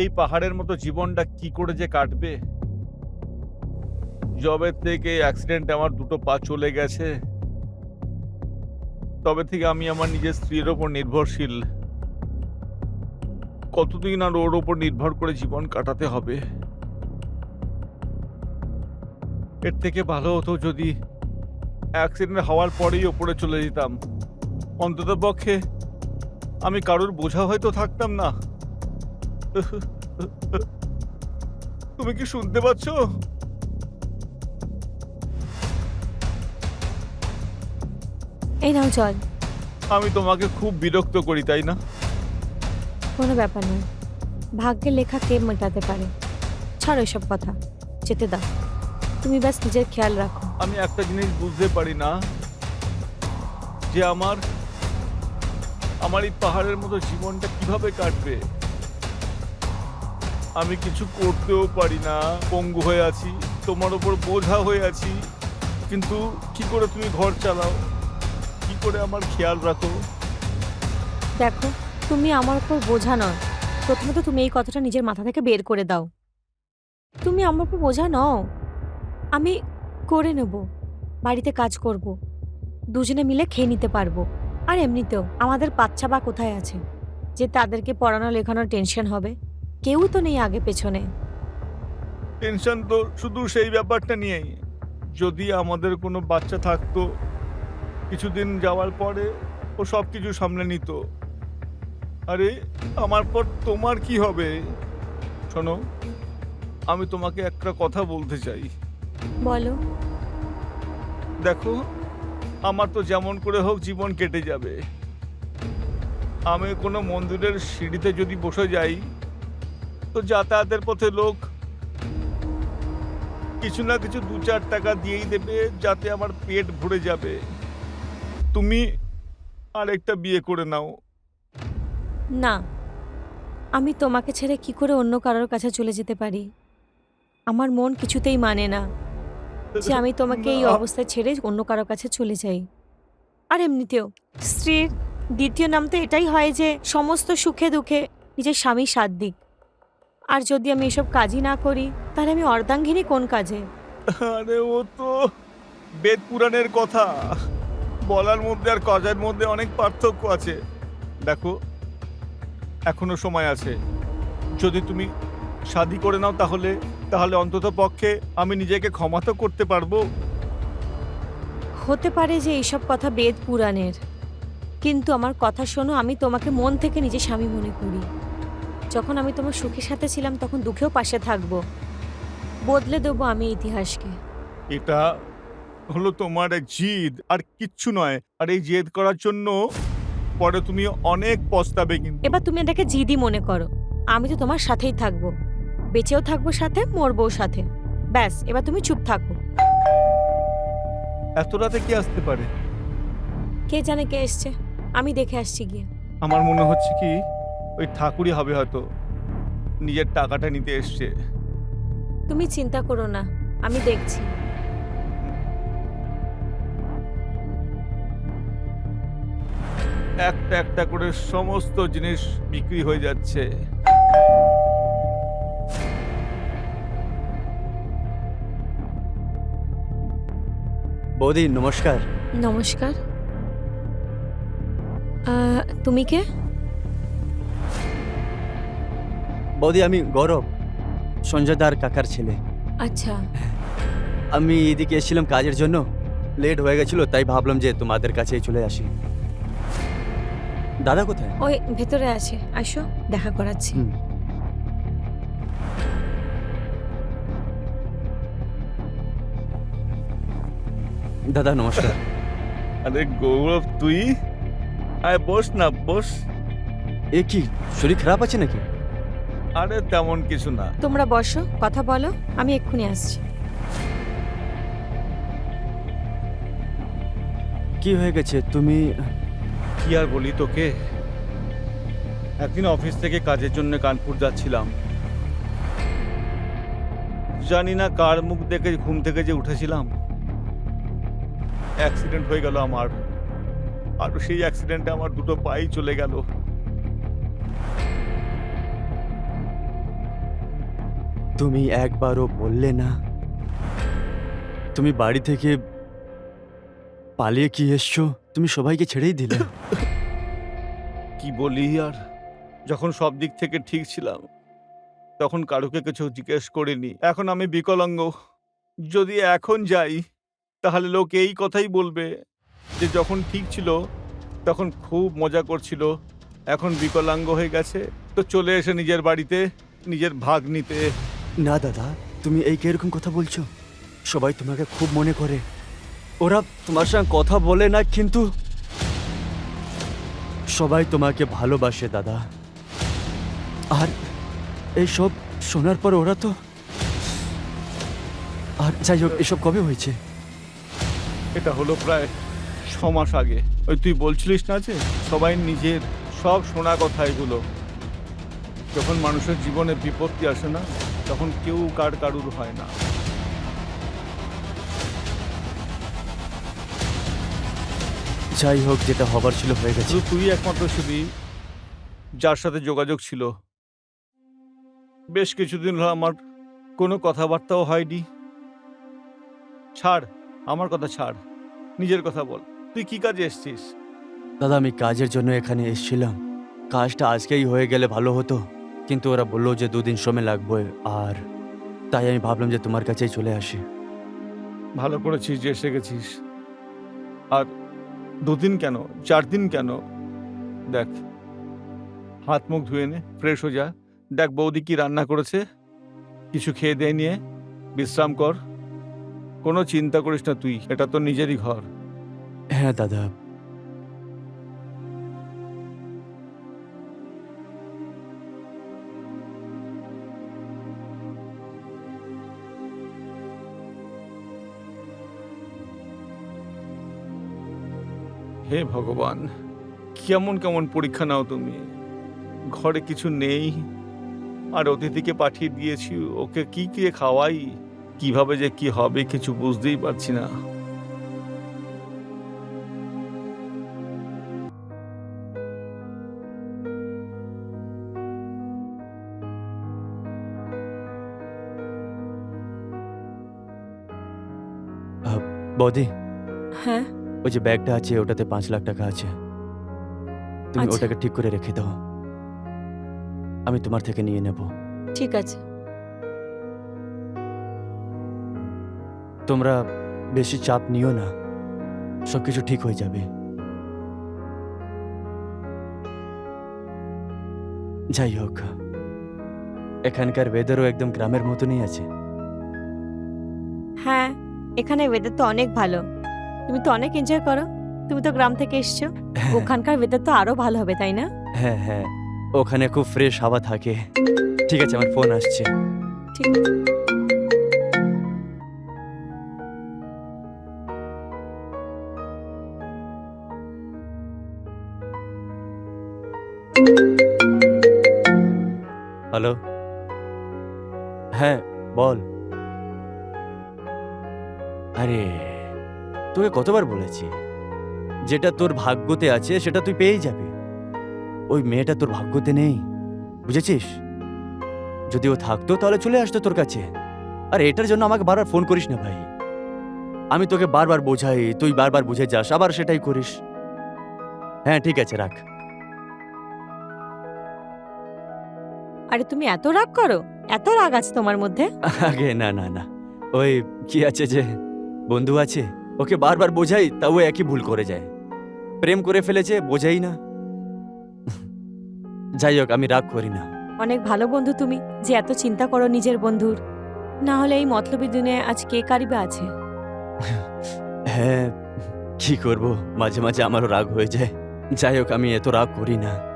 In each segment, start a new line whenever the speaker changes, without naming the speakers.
এই পাহাড়ের মতো জীবনটা কি করে যে কাটবে? জবের থেকে অ্যাক্সিডেন্ট আমার দুটো পা চলে গেছে, তবে থেকে আমি আমার নিজের স্ত্রীর ওপর নির্ভরশীল। কতদিন আর ওর ওপর নির্ভর করে জীবন কাটাতে হবে? এর থেকে ভালো হতো যদি অ্যাক্সিডেন্ট হওয়ার পরেই ওপরে চলে যেতাম। অন্তত পক্ষে আমি কারোর বোঝা হয়তো থাকতাম না। তুমি কি শুনতে পাচ্ছ?
এই নাও জল।
আমি তোমাকে খুব বিরক্ত করি তাই না?
কোনো ব্যাপার নয়। ভাগ্যের লেখা কে মেটাতে পারে? ছাড়ো এসব কথা। যেতে দাও। তুমি ব্যাস নিজের খেয়াল রাখো।
আমি একটা জিনিস বুঝতে পারি না যে আমার আমার এই পাহাড়ের মতো জীবনটা কীভাবে কাটবে? আমি কিছু করতেও পারি না, পঙ্গু হয়ে আছি, তোমার ওপর বোঝা হয়ে আছি। কিন্তু কি করে তুমি ঘর চালাও? কি করে আমার খেয়াল রাখো?
দেখো, তুমি আমার উপর বোঝা নয়। প্রথমত তুমি এই কথাটা নিজের মাথা থেকে বের করে দাও। তুমি আমার উপর বোঝা নও। আমি করে নেব, বাড়িতে কাজ করব। দুজনে মিলে খেয়ে নিতে পারব। আর এমনিতেও আমাদের বাচ্চা বা কোথায় আছে? যে তাদেরকে পড়ানো লেখানোর টেনশন হবে। কেউ তো নেই আগে পেছনে।
টেনশন তো শুধু সেই ব্যাপারটা নিয়েই। যদি আমাদের কোনো বাচ্চা থাকতো কিছুদিন যাওয়ার পরে ও সব কিছু সামলে নিত। আরে আমার পর তোমার কি হবে? শোনো আমি তোমাকে একটা কথা বলতে চাই।
বলো।
দেখো আমার তো যেমন করে হোক জীবন কেটে যাবে। আমি কোনো মন্দিরের সিঁড়িতে যদি বসে যাই যাতায়াতের পথে লোক কিছু না কিছু দু চার টাকা দিয়েই দেবে যাতে আমার পেট ভরে যাবে। তুমি আরেকটা বিয়ে করে নাও।
না আমি তোমাকে ছেড়ে কি করে অন্য কারোর কাছে চলে যেতে পারি? আমার মন কিছুতেই মানে না যে আমি তোমাকে এই অবস্থায় ছেড়ে অন্য কারোর কাছে চলে যাই। আর এমনিতেও স্ত্রীর দ্বিতীয় নাম তো এটাই হয় যে সমস্ত সুখে দুঃখে নিজের স্বামী সাথ দিক। আর যদি আমি এসব কাজই না করি তাহলে আমি অর্ধাঙ্গিনী কোন কাজে?
আরে ও তো বেদ পুরাণের কথা। বলার মধ্যে আর কাজের মধ্যে অনেক পার্থক্য আছে। দেখো এখনও সময় আছে। যদি তুমি শাদি করে নাও তাহলে তাহলে অন্তত পক্ষে আমি নিজেকে ক্ষমা তো করতে পারব।
হতে পারে যে এইসব কথা বেদ পুরাণের। কিন্তু আমার কথা শোনো আমি তোমাকে মন থেকে নিজে স্বামী মনে করি। যখন আমি তোমার সুখের সাথে ছিলাম তখন দুঃখেও পাশে থাকব। বদলে দেবো আমি ইতিহাসকে।
এটা হলো তোমার এক জিদ আর কিচ্ছু নয়। আর এই জেদ করার জন্য পরে তুমি অনেক পস্তাবে কিন্তু।
এবার তুমি এটাকে জিদি মনে করো। আমি তো তোমার সাথেই থাকব। বেঁচেও থাকব সাথে মরবো সাথে। ব্যাস এবার তুমি চুপ থাকো।
এত রাতে কি আসতে পারে?
কে জানে কে এসছে? আমি দেখে আসছি গিয়ে।
আমার মনে হচ্ছে কি ওই ঠাকুরই হবে হয়তো। নিজের টাকাটা নিতে এসছে।
তুমি চিন্তা করো না আমি দেখছি।
একটা একটা করে সমস্ত জিনিস বিক্রি হয়ে যাচ্ছে।
বৌদি নমস্কার।
নমস্কার। তুমি কে?
বৌদি আমি গৌরব। সঞ্জয়দার কাকার ছেলে।
আচ্ছা।
আমি এদিকে এসেছিলাম কাজের জন্য। লেট হয়ে গেছিল তাই ভাবলাম যে তোমাদের কাছেই চলে আসি। দাদা কোথায়?
ওই ভেতরে আছে। আসো দেখা করাচ্ছি।
দাদা নমস্কার।
আরে গৌরব তুই? আয় বস না বস।
এ কি শরীর খারাপ আছে নাকি?
আরে তেমন কিছু না।
তোমরা বসো কথা বলো আমি এক্ষুনি আসছি।
কি হয়ে গেছে? তুমি
কি আর বলি তোকে? একদিন অফিস থেকে কাজের জন্য কানপুর যাচ্ছিলাম। জানি না কার মুখ দেখে ঘুম থেকে যে উঠেছিলাম। অ্যাক্সিডেন্ট হয়ে গেল আমার। আর সেই অ্যাক্সিডেন্টে আমার দুটো পাই চলে গেল।
তুমি একবারও বললে না। তুমি বাড়ি থেকে পালিয়ে কি এসছো? তুমি সবাইকে ছেড়েই দিলে।
কি বলি আর? যখন সব দিক থেকে ঠিক ছিলাম, তখন কারুকে কিছু জিজ্ঞেস করিনি। এখন আমি বিকলাঙ্গ। যদি এখন যাই, তাহলে লোক এই কথাই বলবে যে যখন ঠিক ছিল, তখন খুব মজা করছিল। এখন বিকলাঙ্গ হয়ে গেছে, তো চলে এসে নিজের বাড়িতে, নিজের ভাগ নিতে
না, দাদা, তুমি এই কীরকম কথা বলছো? সবাই তোমাকে খুব মনে করে। ওরা তোমার সঙ্গে কথা বলে না, কিন্তু সবাই তোমাকে ভালোবাসে, দাদা। আর এই সব শোনার পর ওরা তো আর যাই হোক, এসব কবে হয়েছে?
এটা হলো প্রায় ছ মাস আগে। ওই তুই বলছিলিস না যে সবাই নিজের সব শোনা কথা এগুলো। যখন মানুষের জীবনে বিপত্তি আসে না তখন কেউ কার কারুর হয় না।
যাই হোক যেটা হবার ছিল হয়ে গেছে।
শুধু তুই একমাত্র ছিলি যার সাথে যোগাযোগ ছিল। বেশ কিছুদিন হলো আমার কোনো কথাবার্তাও হয়নি। ছাড় আমার কথা ছাড় নিজের কথা বল। তুই কি কাজে এসছিস?
দাদা আমি কাজের জন্য এখানে এসেছিলাম। কাজটা আজকেই হয়ে গেলে ভালো হতো। কিন্তু ওরা বলল যে দুদিন সময় লাগবে আর তাই আমি ভাবলাম যে তোমার কাছেই চলে আসি।
ভালো করেছিস যে এসে গেছিস আর দুদিন কেন? চার দিন কেন? দেখ হাত মুখ ধুয়ে নে ফ্রেশ হয়ে যা। দেখ বৌদি কি রান্না করেছে কিছু খেয়ে দেয় নিয়ে বিশ্রাম কর। কোনো চিন্তা করিস না তুই এটা তো নিজেরই ঘর।
হ্যাঁ দাদা
হে ভগবান কেমন কেমন পরীক্ষা নাও তুমি। ঘরে কিছু নেই আর অতিথিকে পাঠিয়ে দিয়েছি ওকে কি কে খাওয়াই কীভাবে যে কি হবে কিছু বুঝতেই পারছি না।
বৌদি।
হ্যাঁ?
ওই যে ব্যাগটা আছে ওটাতে পাঁচ লাখ টাকা আছে। তুমি
আচ্ছা।
ওটাকে ঠিক করে রেখে দাও। আমি তোমার থেকে নিয়ে নেব।
ঠিক আছে।
তোমরা বেশি চাপ নিও না। সব কিছু ঠিক হয়ে যাবে। যাই হোক এখানকার ওয়েদারও একদম গ্রামের মতনই আছে।
হ্যাঁ এখানে ওয়েদার তো অনেক ভালো। তুমি তো অনেক এনজয় করো। তুমি তো গ্রাম থেকে এসছো। ওখানকার ওয়েদার তো আরও ভালো হবে তাই না?
হ্যাঁ হ্যাঁ। ওখানে খুব ফ্রেশ হাওয়া থাকে। ঠিক আছে আমার ফোন আসছে।
ঠিক আছে।
হ্যালো হ্যাঁ বল। আরে তোকে কতবার বলেছি? যেটা তোর ভাগ্যতে আছে সেটা তুই পেয়েই যাবি। ওই মেয়েটা তোর ভাগ্যতে নেই বুঝেছিস? যদি ও থাকতো তাহলে চলে আসতো তোর কাছে। আর এটার জন্য আমাকে বারবার ফোন করিস না ভাই। আমি তোকে বারবার বোঝাই তুই বারবার বুঝে যাস আবার সেটাই করিস। হ্যাঁ ঠিক আছে রাখ।
আরে তুমি এত রাগ করো? এত রাগ আছে তোমার মধ্যে?
আগে না না না। ওই কি আছে যে বন্ধু আছে? ওকে বারবার বোঝাই তাও একই ভুল করে যায়। প্রেম করে ফেলেছে বোঝাই না। যাই হোক আমি রাগ করি না।
অনেক ভালো বন্ধু তুমি যে এত চিন্তা করো নিজের বন্ধুর। না হলে এই মতলবী দিনে আজ কে কারিবা আছে?
হ্যাঁ কি করব? মাঝে মাঝে আমারও রাগ হয়ে যায়। যাই হোক আমি এত রাগ করি না।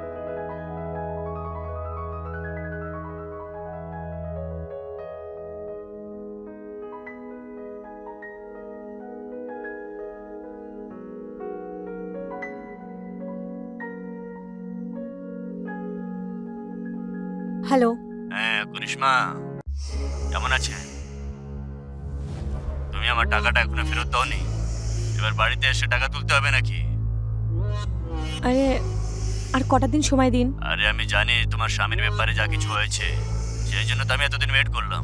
করিশ্মা কেমন আছে তুমি আমার টাকাটা এখনও ফেরত দাওনি। এবার বাড়িতে এসে টাকা তুলতে হবে নাকি?
আরে আর কটা দিন সময় দিন?
আরে আমি জানি তোমার স্বামীর ব্যাপারে যা কিছু হয়েছে সেই জন্য তো আমি এতদিন ওয়েট করলাম।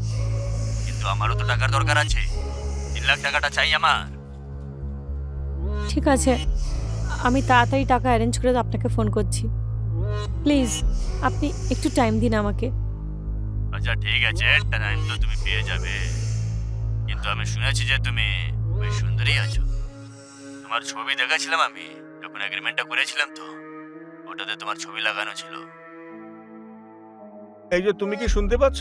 কিন্তু আমারও তো টাকার দরকার আছে। তিন লাখ টাকাটা চাই আমার।
ঠিক আছে আমি তাড়াতাড়ি টাকা অ্যারেঞ্জ করে আপনাকে ফোন করছি। প্লিজ আপনি একটু টাইম দিন আমাকে।
আচ্ছা ঠিক আছে টাইম তো তুমি পেয়ে যাবে। কিন্তু আমি শুনেছি যে তুমি ওই সুন্দরী আছো। তোমার ছবি দেখাছিলাম আমি যখন এগ্রিমেন্টটা করেছিলাম তো ওটাতে তোমার ছবি লাগানো ছিল।
এই যে তুমি কি শুনতে পাচ্ছ?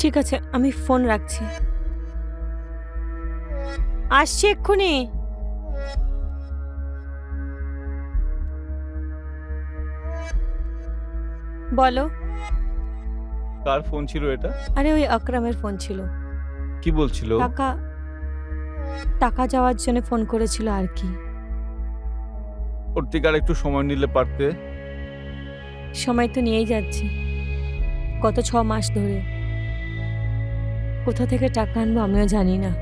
ঠিক আছে আমি ফোন রাখছি। আসছি এক্ষুনি। বলো।
কার ফোন ছিল এটা?
আরে ওই আকরামের ফোন ছিল।
কি বলছিল?
টাকা টাকা যাওয়ার জন্য ফোন করেছিল আর কি।
ওর থেকে আর একটু সময় নিলে পারতে?
সময় তো নিয়েই যাচ্ছি। গত ছ মাস ধরে। কোথা থেকে টাকা আনব আমিও জানি না।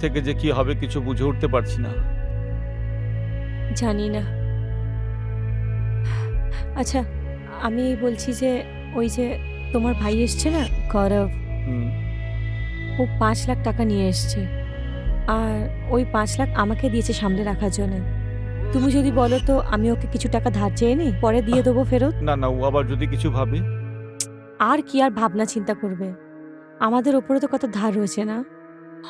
থেকে যে কি হবে কিছু বুঝে উঠতে পারছি না।
জানি না। আচ্ছা আমি বলছি যে ওই যে তোমার ভাই এসছে না গৌরব? ও পাঁচ লাখ টাকা নিয়ে এসছে। আর ওই পাঁচ লাখ আমাকে দিয়েছে সামনে রাখার জন্য। তুমি যদি বলো তো আমি ওকে কিছু টাকা ধার চেয়ে নিই পরে দিয়ে দেবো ফেরত?
না না ও আবার যদি কিছু ভাবে।
আর কি আর ভাবনা চিন্তা করবে? আমাদের ওপরে তো কত ধার রয়েছে না?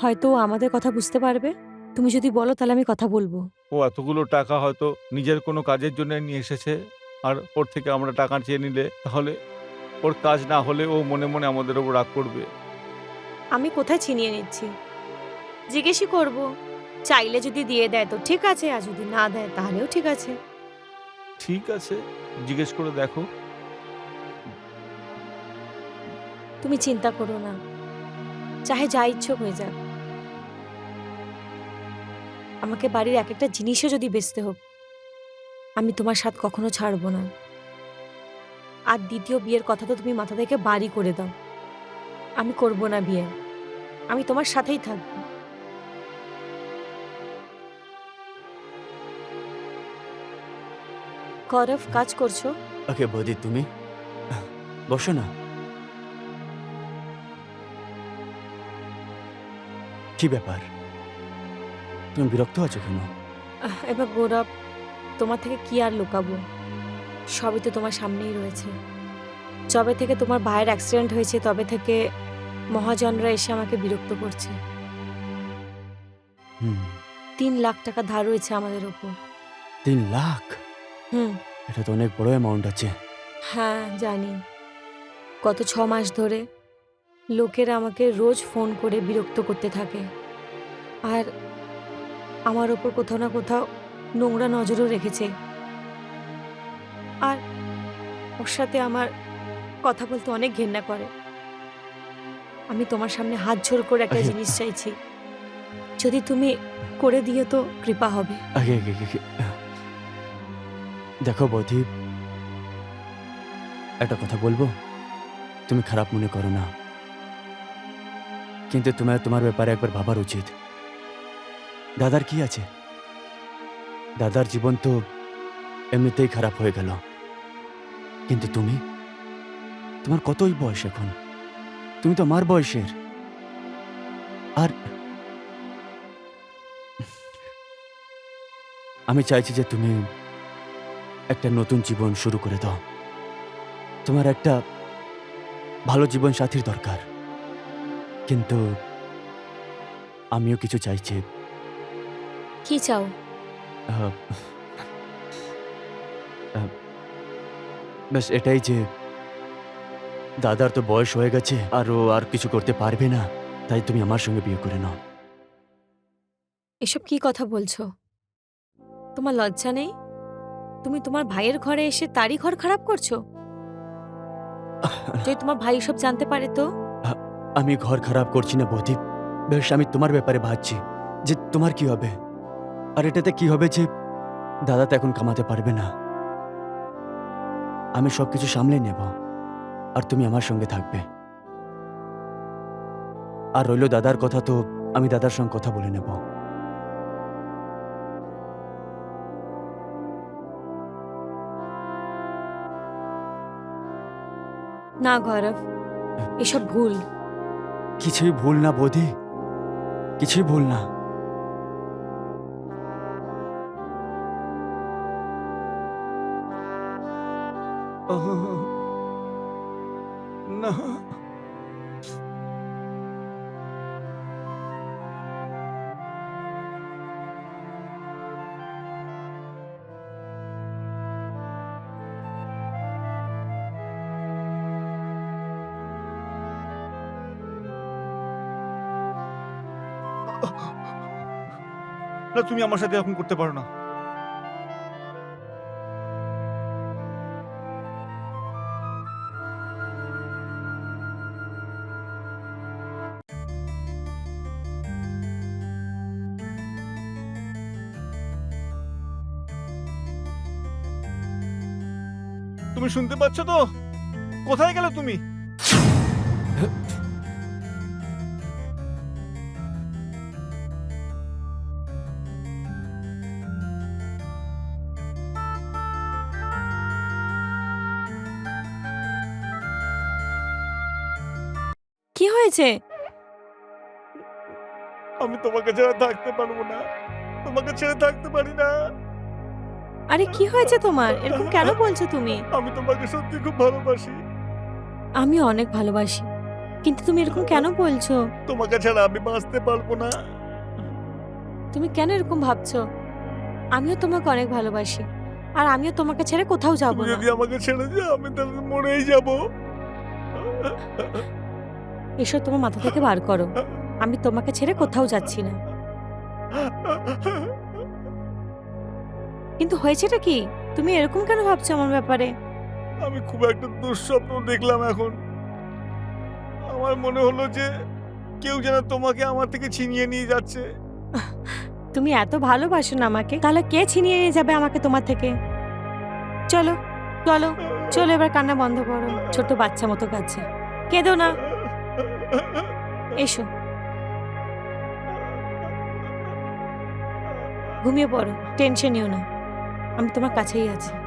হয়তো ও আমাদের কথা বুঝতে পারবে। তুমি যদি বলো তাহলে আমি কথা বলব।
ও এতগুলো টাকা হয়তো নিজের কোনো কাজের জন্য নিয়ে এসেছে আর ওর থেকে আমরা টাকা চেয়ে নিলে তাহলে ওর কাজ না হলে ও মনে মনে আমাদের ওপর রাগ করবে।
আমি কোথায় ছিনিয়ে নিচ্ছি? জিজ্ঞেসই করব। চাইলে যদি দিয়ে দেয় তো ঠিক আছে আর যদি না দেয় তাহলেও ঠিক আছে।
ঠিক আছে জিজ্ঞেস করে দেখো।
তুমি চিন্তা করো না। চাহে যা ইচ্ছুক হয়ে যাক। আমাকে বাড়ির এক একটা জিনিসও যদি বেচতে হোক আমি তোমার সাথ কখনো ছাড়বো না। আর দ্বিতীয় বিয়ের কথা তো তুমি মাথা থেকে বাড়ি করে দাও। আমি করব না বিয়ে। আমি তোমার সাথেই থাকব। করফ কাজ করছ?
ওকে বৌদি তুমি? বসো না। কি ব্যাপার? তুমি বিরক্ত আছো কেন?
এবার গৌরব তোমার থেকে কি আর লুকাবো? সবই তো তোমার সামনেই রয়েছে। যবে থেকে তোমার ভাইয়ের অ্যাক্সিডেন্ট হয়েছে তবে থেকে মহাজনরা এসে আমাকে বিরক্ত করছে।
হুম।
তিন লাখ টাকা ধার রয়েছে আমাদের ওপর।
তিন লাখ?
হুম।
এটা তো অনেক বড় অ্যামাউন্ট আছে।
হ্যাঁ জানি। গত ছ মাস ধরে লোকেরা আমাকে রোজ ফোন করে বিরক্ত করতে থাকে। আর আমার ওপর কোথাও না কোথাও নোংরা নজরও রেখেছে। আর ওর সাথে আমার কথা বলতে অনেক ঘেন্না করে। আমি তোমার সামনে হাত জোর করে একটা জিনিস চাইছি। যদি তুমি করে দিয়ে তো কৃপা হবে।
আগে আগে। দেখো বৌদি একটা কথা বলব? তুমি খারাপ মনে করো না। কিন্তু তোমার তোমার ব্যাপারে একবার ভাবার উচিত। দাদার কি আছে? দাদার জীবন তো এমনিতেই খারাপ হয়ে গেল। কিন্তু তুমি? তোমার কতই বয়স এখন? তুমি তো আমার বয়সের। আর আমি চাইছি যে তুমি একটা নতুন জীবন শুরু করে দাও। তোমার একটা ভালো জীবন সাথীর দরকার। কিন্তু আমিও কিছু চাইছি।
কি চাও?
আহ, আহ, ব্যাস এটাই যে দাদার তো বয়স হয়ে গেছে আর ও আর কিছু করতে পারবে না। তাই তুমি আমার সঙ্গে বিয়ে করে নাও।
এসব কি কথা বলছো? তোমার লজ্জা নেই? তুমি তোমার ভাইয়ের ঘরে এসে তারই ঘর খারাপ করছ? যদি তোমার ভাই সব জানতে পারে তো?
আমি ঘর খারাপ করছি না বৌদি। বেশ আমি তোমার ব্যাপারে ভাবছি যে তোমার কি হবে? আর এটাতে কি হবে যে দাদা তো এখন কামাতে পারবে না। আমি সবকিছু সামলে নেব। আর তুমি আমার সঙ্গে থাকবে। আর রইল দাদার কথা তো আমি দাদার সঙ্গে কথা বলে নেব।
না গৌরব এসব ভুল।
কিছুই ভুল না বৌদি। কিছুই ভুল না।
না। না তুমি আমার সাথে এরকম করতে পারো না। শুনতে পাচ্ছ তো? কোথায় গেলে তুমি?
কি হয়েছে?
আমি তোমাকে ছাড়া থাকতে পারব না। তোমাকে ছেড়ে থাকতে পারি না।
আরে কি হয়েছে তোমার? এরকম কেন বলছো তুমি?
আমি তোমাকে সত্যি খুব ভালোবাসি।
আমি অনেক ভালোবাসি কিন্তু তুমি এরকম কেন বলছো?
তোমাকে ছাড়া আমি বাঁচতে পারব না।
তুমি কেন এরকম ভাবছ? আমিও তোমাকে অনেক ভালোবাসি আর আমিও তোমাকে ছেড়ে কোথাও যাব
তুমি
না।
যদি আমাকে ছেড়ে যাও আমি তাহলে মরেই যাব।
এসব তোমার মাথা থেকে বার করো। আমি তোমাকে ছেড়ে কোথাও যাচ্ছি না। কিন্তু হয়েছেটা কি? তুমি এরকম কেন ভাবছ আমার ব্যাপারে?
আমি খুব একটা দুঃস্বপ্ন দেখলাম এখন। আমার মনে হলো যে কেউ যেন তোমাকে আমার থেকে ছিনিয়ে নিয়ে যাচ্ছে।
তুমি এত ভালোবাসো না আমাকে তাহলে কে ছিনিয়ে নিয়ে যাবে আমাকে তোমার থেকে? চলো চলো চলো এবার কান্না বন্ধ করো ছোট বাচ্চা মতো কাছে কেঁদো না। এসো। ঘুমিয়ে পড়ো টেনশন নিও না। আমি তোমার কাছেই আছি।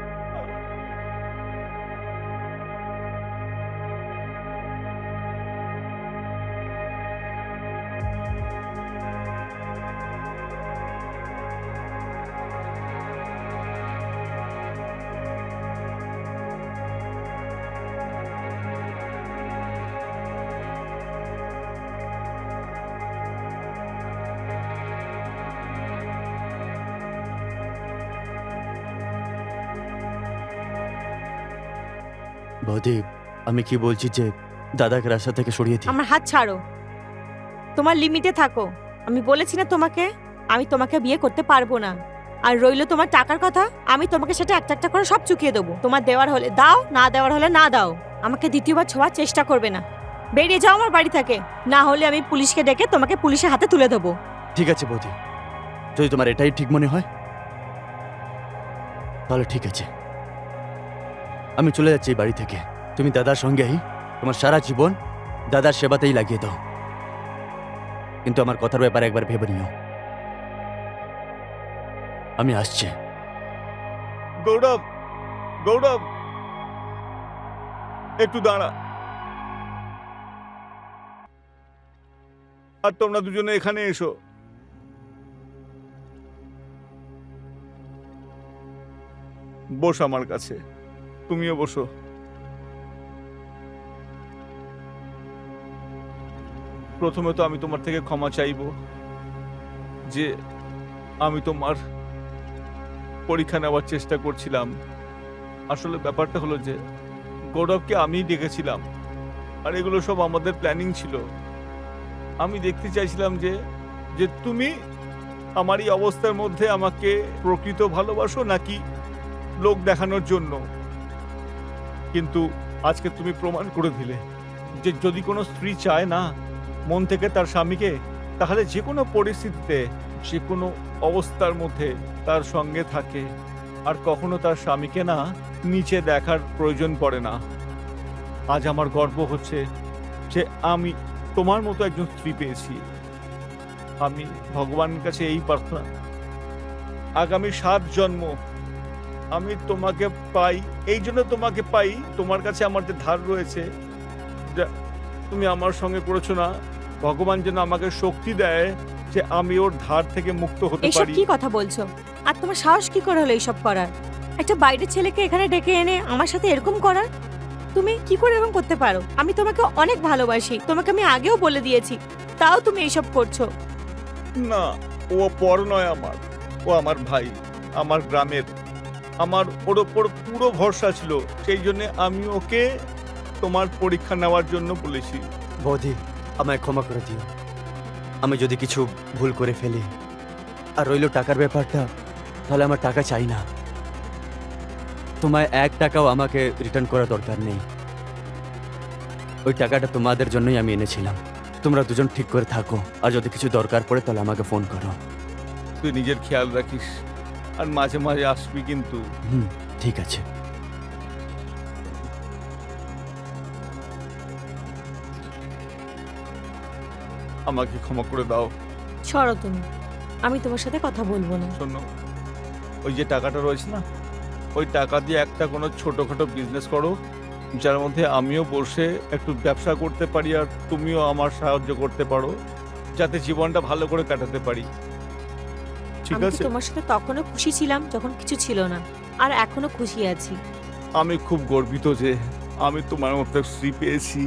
বৌদি আমি কি বলছি যে দাদাকে রাস্তা থেকে সরিয়ে দিই?
আমার হাত ছাড়ো। তোমার লিমিটে থাকো। আমি বলেছি না তোমাকে আমি তোমাকে বিয়ে করতে পারব না। আর রইল তোমার টাকার কথা আমি তোমাকে সেটা একটা একটা করে সব চুকিয়ে দেবো। তোমার দেওয়ার হলে দাও না দেওয়ার হলে না দাও। আমাকে দ্বিতীয়বার ছোঁয়ার চেষ্টা করবে না। বেরিয়ে যাও আমার বাড়ি থেকে। না হলে আমি পুলিশকে ডেকে তোমাকে পুলিশের হাতে তুলে দেবো।
ঠিক আছে বৌদি। যদি তোমার এটাই ঠিক মনে হয় তাহলে ঠিক আছে। আমি চলে যাচ্ছি এই বাড়ি থেকে। তুমি দাদার সঙ্গেই তোমার সারা জীবন দাদার সেবাতেই লাগিয়ে দাও। কিন্তু আমার কথার ব্যাপারে একবার ভেবে নিও। আমি আসছি।
গৌরব গৌরব। একটু দাঁড়া। আর তোমরা দুজনে এখানে এসো। বস আমার কাছে। তুমিও বসো। প্রথমে তো আমি তোমার থেকে ক্ষমা চাইব যে আমি তোমার পরীক্ষা নেওয়ার চেষ্টা করছিলাম। আসলে ব্যাপারটা হলো যে গৌরবকে আমিই ডেকেছিলাম আর এগুলো সব আমাদের প্ল্যানিং ছিল। আমি দেখতে চাইছিলাম যে যে তুমি আমার এই অবস্থার মধ্যে আমাকে প্রকৃত ভালোবাসো নাকি লোক দেখানোর জন্য। কিন্তু আজকে তুমি প্রমাণ করে দিলে যে যদি কোনো স্ত্রী চায় না মন থেকে তার স্বামীকে, তাহলে যে কোনো পরিস্থিতিতে, যে কোনো অবস্থার মধ্যে তার সঙ্গে থাকে। আর কখনো তার স্বামীকে না নিচে দেখার প্রয়োজন পড়ে না। আজ আমার গর্ব হচ্ছে যে আমি তোমার মতো একজন স্ত্রী পেয়েছি। আমি ভগবানের কাছে এই প্রার্থনা, আগামী সাত জন্ম আমি তোমাকে পাই এই জন্য তোমাকে পাই তোমার কাছে আমার যে ধার রয়েছে যা তুমি আমার সঙ্গে করেছ না ভগবান যেন আমাকে শক্তি দেয় যে আমি ওর ধার থেকে মুক্ত হতে
এইসব
পারি।
কি কথা বলছো? আর তোমার সাহস কি করে হলো এইসব করার? একটা বাইরের ছেলেকে এখানে ডেকে এনে আমার সাথে এরকম করার? তুমি কি করে এরকম করতে পারো? আমি তোমাকে অনেক ভালোবাসি তোমাকে আমি আগেও বলে দিয়েছি তাও তুমি এইসব করছ।
না ও পর নয় আমার ও আমার ভাই আমার গ্রামের। আমার ওর ওপর পুরো ভরসা ছিল। সেই জন্য আমি ওকে তোমার পরীক্ষা নেওয়ার জন্য বলেছি।
বৌদি আমায় ক্ষমা করে দিও। আমি যদি কিছু ভুল করে ফেলি আর রইল টাকার ব্যাপারটা তাহলে আমার টাকা চাই না। তোমায় এক টাকাও আমাকে রিটার্ন করা দরকার নেই। ওই টাকাটা তোমাদের জন্যই আমি এনেছিলাম। তোমরা দুজন ঠিক করে থাকো আর যদি কিছু দরকার পড়ে তাহলে আমাকে ফোন করো।
তুই নিজের খেয়াল রাখিস। আর মাঝে মাঝে আসবি কিন্তু।
হুম ঠিক আছে।
আমাকে ক্ষমা করে দাও।
সরো তুমি আমি তোমার সাথে কথা বলব না।
শোনো ওই যে টাকাটা রয়েছে না ওই টাকা দিয়ে একটা কোনো ছোটোখাটো বিজনেস করো যার মধ্যে আমিও বসে একটু ব্যবসা করতে পারি আর তুমিও আমার সাহায্য করতে পারো যাতে জীবনটা ভালো করে কাটাতে পারি। ঠিক
আমি তো
আছে।
তোমার সাথে তখনও খুশি ছিলাম যখন কিছু ছিল না আর এখনও খুশি আছি।
আমি খুব গর্বিত যে আমি তোমার মতো স্ত্রী পেয়েছি।